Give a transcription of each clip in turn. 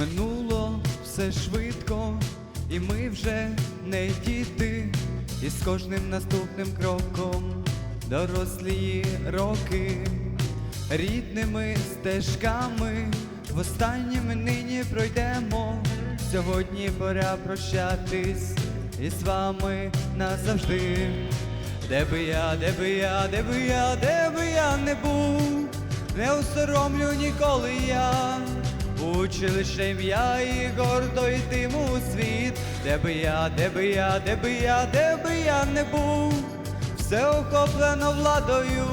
Минуло все швидко, і ми вже не діти, і з кожним наступним кроком дорослі роки, рідними стежками, востанніми нині пройдемо. Сьогодні пора прощатись із вами назавжди. Де би я, де би я, де би я, де би я не був, не усоромлю ніколи я, училище ім'я і гордо йтиму у світ, де би я, де би я, де би я, де би я не був, все охоплено владою,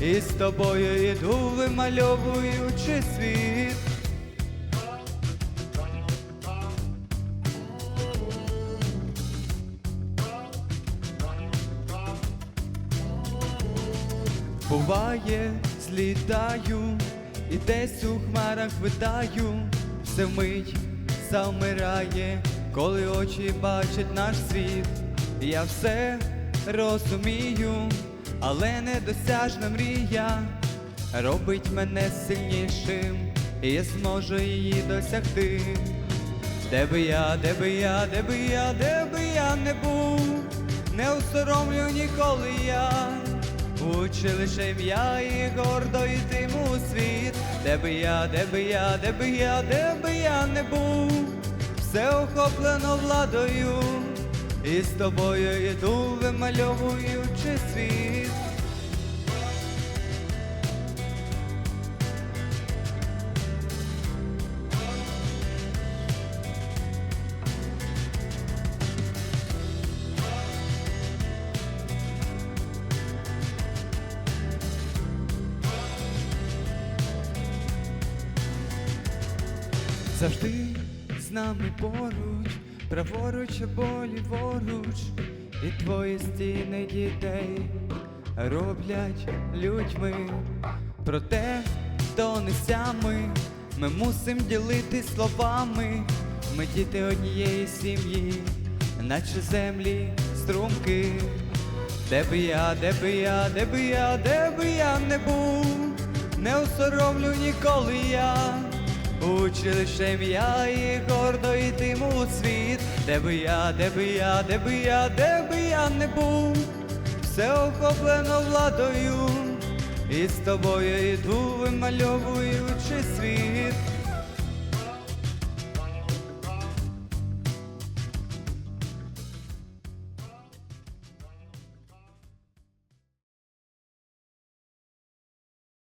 і з тобою іду, вимальовуючи світ. Буває, злітаю і десь у хмарах витаю, все вмить завмирає, коли очі бачать наш світ. Я все розумію, але недосяжна мрія робить мене сильнішим, і я зможу її досягти. Де би я, де би я, де би я, де би я не був, не усоромлю ніколи я, училище ім'я і гордо йтиму світ, де би я, де би я, де би я, де би я не був, все охоплено владою, і з тобою йду, вимальовуючи світ. Завжди з нами поруч, праворуч або ліворуч, і твої стіни дітей роблять людьми. Проте донесями ми мусим ділити словами. Ми діти однієї сім'ї, наче землі струмки. Де би я, де би я, де би я, де би я не був, не усоромлю ніколи я. Училище я і гордо йтиму у світ, де би я, де би я, де би я, де би я не був, все охоплено владою, і з тобою йду, вимальовуючи світ.